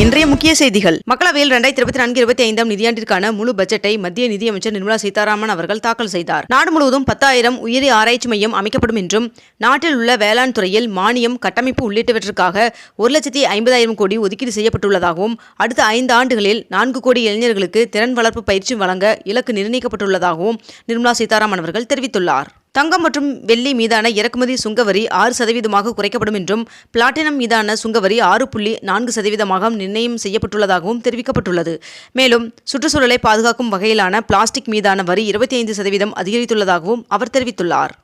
இன்றைய முக்கிய செய்திகள். மக்களவையில் இரண்டாயிரத்தி இருபத்தி நான்கு இருபத்தி ஐந்தாம் நிதியாண்டிற்கான முழு பட்ஜெட்டை மத்திய நிதியமைச்சர் நிர்மலா சீதாராமன் அவர்கள் தாக்கல் செய்தார். நாடு முழுவதும் பத்தாயிரம் உயிரி ஆராய்ச்சி மையம் அமைக்கப்படும் என்றும் நாட்டில் உள்ள வேளாண் துறையில் மானியம் கட்டமைப்பு உள்ளிட்டவற்றிற்காக ஒரு லட்சத்தி ஐம்பதாயிரம் கோடி ஒதுக்கீடு செய்யப்பட்டுள்ளதாகவும் அடுத்த ஐந்து ஆண்டுகளில் நான்கு கோடி இளைஞர்களுக்கு திறன் வளர்ப்பு பயிற்சி வழங்க இலக்கு நிர்ணயிக்கப்பட்டுள்ளதாகவும் நிர்மலா சீதாராமன் அவர்கள் தெரிவித்துள்ளார். தங்கம் மற்றும் வெள்ளி மீதான இறக்குமதி சுங்கவரி ஆறு சதவீதமாக குறைக்கப்படும் என்றும் பிளாட்டினம் மீதான சுங்கவரி ஆறு புள்ளி நான்கு சதவீதமாக நிர்ணயம் செய்யப்பட்டுள்ளதாகவும் தெரிவிக்கப்பட்டுள்ளது. மேலும் சுற்றுச்சூழலை பாதுகாக்கும் வகையிலான பிளாஸ்டிக் மீதான வரி இருபத்தி ஐந்து சதவீதம் அதிகரித்துள்ளதாகவும் அவர் தெரிவித்துள்ளார்.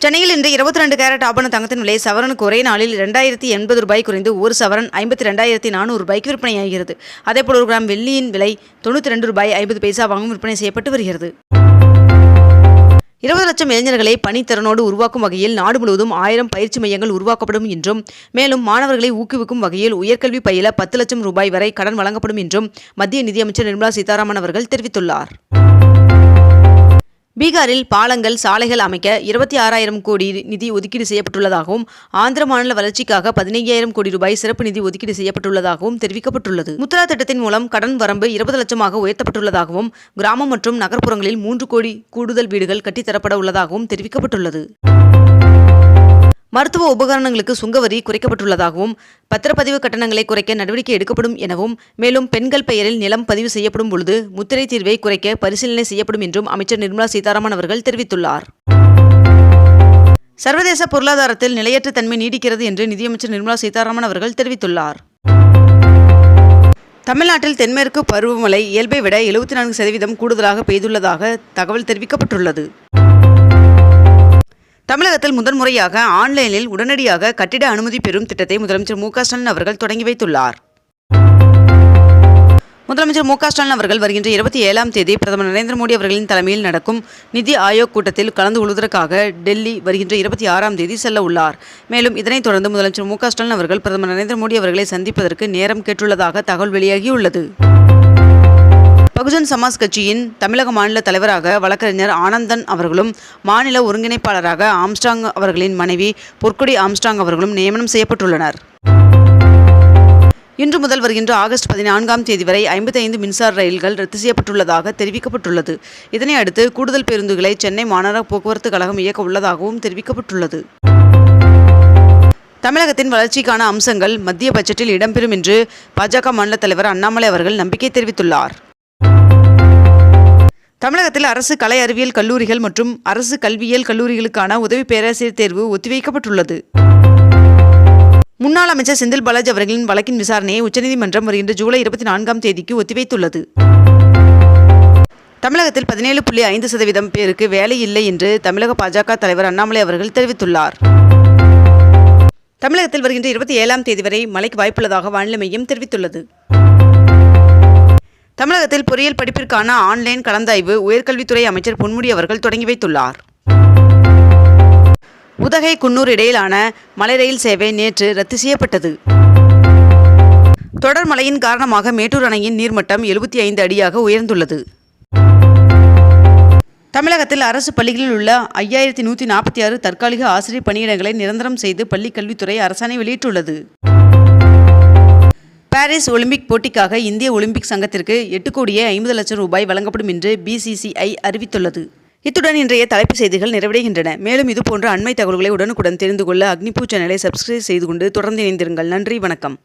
சென்னையில் இன்று இருபத்தி ரெண்டு கேரட் ஆபண தங்கத்தின் விலை சவரனுக்கு ஒரே நாளில் இரண்டாயிரத்தி எண்பது ரூபாய் குறைந்து ஒரு சவரன் ஐம்பத்தி ரெண்டாயிரத்தி நானூறு ரூபாய்க்கு விற்பனையாகிறது. அதேபோல் ஒரு கிராம் வெள்ளியின் விலை தொண்ணூற்றி ரெண்டு ரூபாய் ஐம்பது பைசாவாகவும் விற்பனை செய்யப்பட்டு வருகிறது. இருபது லட்சம் இளைஞர்களை பணித்திறனோடு உருவாக்கும் வகையில் நாடு முழுவதும் ஆயிரம் பயிற்சி மையங்கள் உருவாக்கப்படும் என்றும் மேலும் மாணவர்களை ஊக்குவிக்கும் வகையில் உயர்கல்வி பயில பத்து லட்சம் ரூபாய் வரை கடன் வழங்கப்படும் என்றும் மத்திய நிதியமைச்சர் நிர்மலா சீதாராமன் அவர்கள் தெரிவித்துள்ளார். பீகாரில் பாலங்கள் சாலைகள் அமைக்க இருபத்தி ஆறாயிரம் கோடி நிதி ஒதுக்கீடு செய்யப்பட்டுள்ளதாகவும் ஆந்திர மாநில வளர்ச்சிக்காக பதினையாயிரம் கோடி ரூபாய் சிறப்பு நிதி ஒதுக்கீடு செய்யப்பட்டுள்ளதாகவும் தெரிவிக்கப்பட்டுள்ளது. முத்ரா திட்டத்தின் மூலம் கடன் வரம்பு இருபது லட்சமாக உயர்த்தப்பட்டுள்ளதாகவும் கிராமம் மற்றும் நகர்ப்புறங்களில் மூன்று கோடி கூடுதல் வீடுகள் கட்டித்தரப்பட உள்ளதாகவும் தெரிவிக்கப்பட்டுள்ளது. மருத்துவ உபகரணங்களுக்கு சுங்கவரி குறைக்கப்பட்டுள்ளதாகவும் பத்திரப்பதிவு கட்டணங்களை குறைக்க நடவடிக்கை எடுக்கப்படும் எனவும் மேலும் பெண்கள் பெயரில் நிலம் பதிவு செய்யப்படும் பொழுது முத்திரை தீர்வை குறைக்க பரிசீலனை செய்யப்படும் என்றும் அமைச்சர் நிர்மலா சீதாராமன் அவர்கள் தெரிவித்துள்ளார். சர்வதேச பொருளாதாரத்தில் நிலையற்ற தன்மை நீடிக்கிறது என்று நிதியமைச்சர் நிர்மலா சீதாராமன் அவர்கள் தெரிவித்துள்ளார். தமிழ்நாட்டில் தென்மேற்கு பருவமழை இயல்பை விட எழுபத்தி நான்கு சதவீதம் கூடுதலாக பெய்துள்ளதாக தகவல் தெரிவிக்கப்பட்டுள்ளது. தமிழகத்தில் முதன்முறையாக ஆன்லைனில் உடனடியாக கட்டிட அனுமதி பெறும் திட்டத்தை முதலமைச்சர் மு ஸ்டாலின் அவர்கள் தொடங்கி வைத்துள்ளார். முதலமைச்சர் மு ஸ்டாலின் அவர்கள் வருகின்ற இருபத்தி ஏழாம் தேதி பிரதமர் நரேந்திர மோடி அவர்களின் தலைமையில் நடக்கும் நிதி ஆயோக் கூட்டத்தில் கலந்து கொள்வதற்காக டெல்லி வருகின்ற இருபத்தி ஆறாம் தேதி செல்ல உள்ளார். மேலும் இதனைத் தொடர்ந்து முதலமைச்சர் மு ஸ்டாலின் அவர்கள் பிரதமர் நரேந்திர மோடி அவர்களை சந்திப்பதற்கு நேரம் கேட்டுள்ளதாக தகவல் வெளியாகியுள்ளது. பகுஜன் சமாஜ் கட்சியின் தமிழக மாநில தலைவராக வழக்கறிஞர் ஆனந்தன் அவர்களும் மாநில ஒருங்கிணைப்பாளராக ஆம்ஸ்டாங் அவர்களின் மனைவி பொற்கொடி ஆம்ஸ்டாங் அவர்களும் நியமனம் செய்யப்பட்டுள்ளனர். இன்று முதல் வருகின்ற ஆகஸ்ட் பதினான்காம் தேதி வரை ஐம்பத்தைந்து மின்சார ரயில்கள் ரத்து செய்யப்பட்டுள்ளதாக தெரிவிக்கப்பட்டுள்ளது. இதனை அடுத்து கூடுதல் பேருந்துகளை சென்னை மாநகர போக்குவரத்து கழகம் இயக்க உள்ளதாகவும் தெரிவிக்கப்பட்டுள்ளது. தமிழகத்தின் வளர்ச்சிக்கான அம்சங்கள் மத்திய பட்ஜெட்டில் இடம்பெறும் என்று பாஜக மாநில தலைவர் அண்ணாமலை அவர்கள் நம்பிக்கை தெரிவித்துள்ளார். தமிழகத்தில் அரசு கலை அறிவியல் கல்லூரிகள் மற்றும் அரசு கல்வியியல் கல்லூரிகளுக்கான உதவி பேராசிரியர் தேர்வு ஒத்திவைக்கப்பட்டுள்ளது. முன்னாள் அமைச்சர் செந்தில் பாலாஜி அவர்களின் வழக்கின் விசாரணையை உச்சநீதிமன்றம் வருகின்ற ஜூலை இருபத்தி நான்காம் தேதிக்கு ஒத்திவைத்துள்ளது. தமிழகத்தில் பதினேழு புள்ளி ஐந்து சதவீதம் பேருக்கு வேலை இல்லை என்று தமிழக பாஜக தலைவர் அண்ணாமலை அவர்கள் தெரிவித்துள்ளார். தமிழகத்தில் வருகின்ற இருபத்தி ஏழாம் தேதி வரை மழைக்கு வாய்ப்புள்ளதாக வானிலை மையம் தெரிவித்துள்ளது. தமிழகத்தில் பொறியியல் படிப்பிற்கான ஆன்லைன் கலந்தாய்வு உயர்கல்வித்துறை அமைச்சர் பொன்முடி அவர்கள் தொடங்கி வைத்துள்ளார். உதகை குன்னூர் இடையிலான மலை ரயில் சேவை நேற்று ரத்து செய்யப்பட்டது. தொடர் மழையின் காரணமாக மேட்டூர் அணையின் நீர்மட்டம் எழுபத்தி ஐந்து அடியாக உயர்ந்துள்ளது. தமிழகத்தில் அரசு பள்ளிகளில் உள்ள ஐயாயிரத்தி நூற்றி நாற்பத்தி ஆறு தற்காலிக ஆசிரியர் பணியிடங்களை நிரந்தரம் செய்து பள்ளிக் கல்வித்துறை அரசாணை வெளியிட்டுள்ளது. பாரிஸ் ஒலிம்பிக் போட்டிக்காக இந்திய ஒலிம்பிக் சங்கத்திற்கு எட்டு கோடியே ஐம்பது லட்சம் ரூபாய் வழங்கப்படும் என்று பிசிசிஐ அறிவித்துள்ளது. இத்துடன் இன்றைய தலைப்பு செய்திகள் நிறைவடைகின்றன. மேலும் இதுபோன்ற அண்மை தகவல்களை உடனுக்குடன் தெரிந்து கொள்ள அக்னிபூ சேனலை சப்ஸ்கிரைப் செய்து கொண்டு தொடர்ந்து இணைந்திருங்கள். நன்றி வணக்கம்.